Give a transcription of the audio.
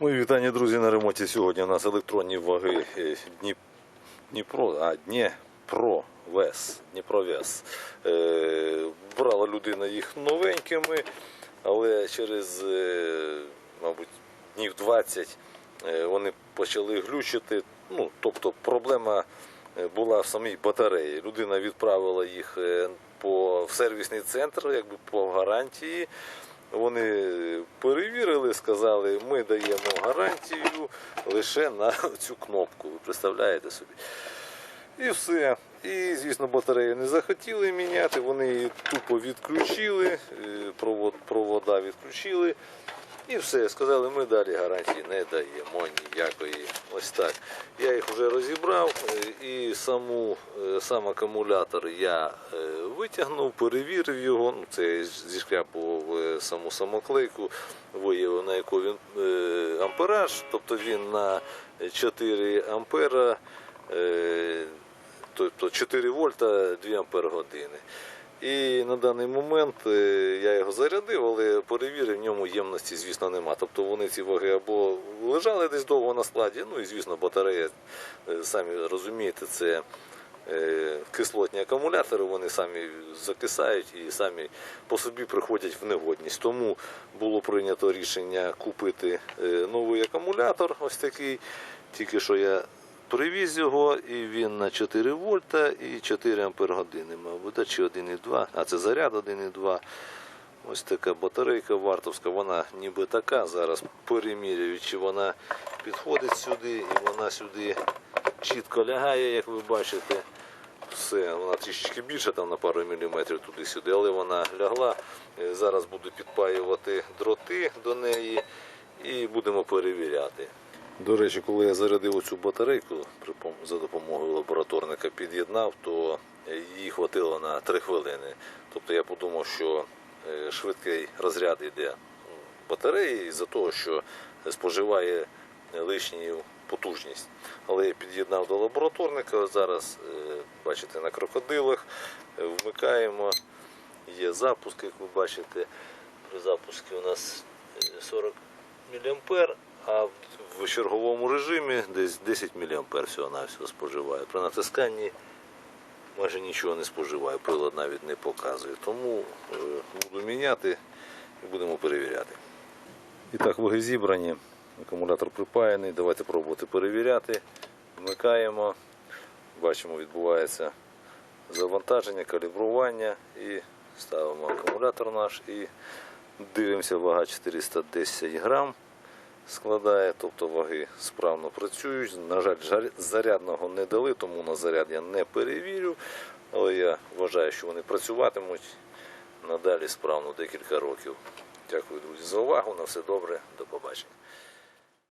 Мої вітання, друзі, на ремонті. Сьогодні у нас електронні ваги е, Дніп... Дніпро, а Дніпро Вес, Дніпровес. Е, брала людина їх новенькими, але через, е, мабуть, днів 20 е, вони почали глючити. Ну, тобто проблема була в самій батареї. Людина відправила їх по, в сервісний центр, якби по гарантії. Вони перевірили, сказали, ми даємо гарантію лише на цю кнопку. Ви представляєте собі? І все. І, звісно, батарею не захотіли міняти, вони її тупо відключили, е, провод, провода відключили. І все, сказали, ми далі гарантії не даємо ніякої. Ось так. Я їх вже і саму, е, сам акумулятор я е, витягнув, перевірив його. Ну, це я зішкряпував е, саму самоклейку, виявив на яку він ампераж, тобто він на 4 ампера. тобто 4 вольта 2 ампер години. І на даний момент е, я його зарядив, але перевірив, в ньому ємності, звісно, нема. Тобто вони ці ваги або лежали десь довго на складі, ну і звісно, батарея, е, самі розумієте, це е, кислотні акумулятори, вони самі закисають і самі по собі приходять в негодність. Тому було прийнято рішення купити новий акумулятор, ось такий. Тільки що я привіз його, і він на 4 вольта і 4 ампер години, мабуть, чи 1,2, а це заряд 1,2. Ось така батарейка вартовська, вона ніби така. Зараз перемірюю, чи вона підходить сюди, і вона сюди чітко лягає, як ви бачите. Все, вона трішечки більше, там на пару міліметрів туди-сюди, але вона лягла. Е, Зараз буду підпаювати дроти до неї і будемо перевіряти. До речі, коли я зарядив оцю батарейку за допомогою лабораторника під'єднав, то її хватило на 3 хвилини. Тобто я подумав, що е, швидкий розряд йде батареї із-за того, що споживає лишню потужність. Але я під'єднав до лабораторника. Зараз, е, бачите, на крокодилах е, вмикаємо. Є запуск, як ви бачите. При запуску у нас е, 40 мА, а в- черговому режимі десь 10 мА всього навсього споживає. При натисканні майже нічого не споживає, прилад навіть не показує. Тому е, буду міняти і будемо перевіряти. І так, ваги зібрані, акумулятор припаяний. Давайте пробувати перевіряти. Вмикаємо, бачимо, відбувається завантаження, калібрування і ставимо акумулятор наш і дивимося, вага 410 грам складає, тобто ваги справно працюють. На жаль, зарядного не дали, тому на заряд я не перевірю, але я вважаю, що вони працюватимуть надалі справно декілька років. Дякую, друзі, за увагу. На все добре, до побачення.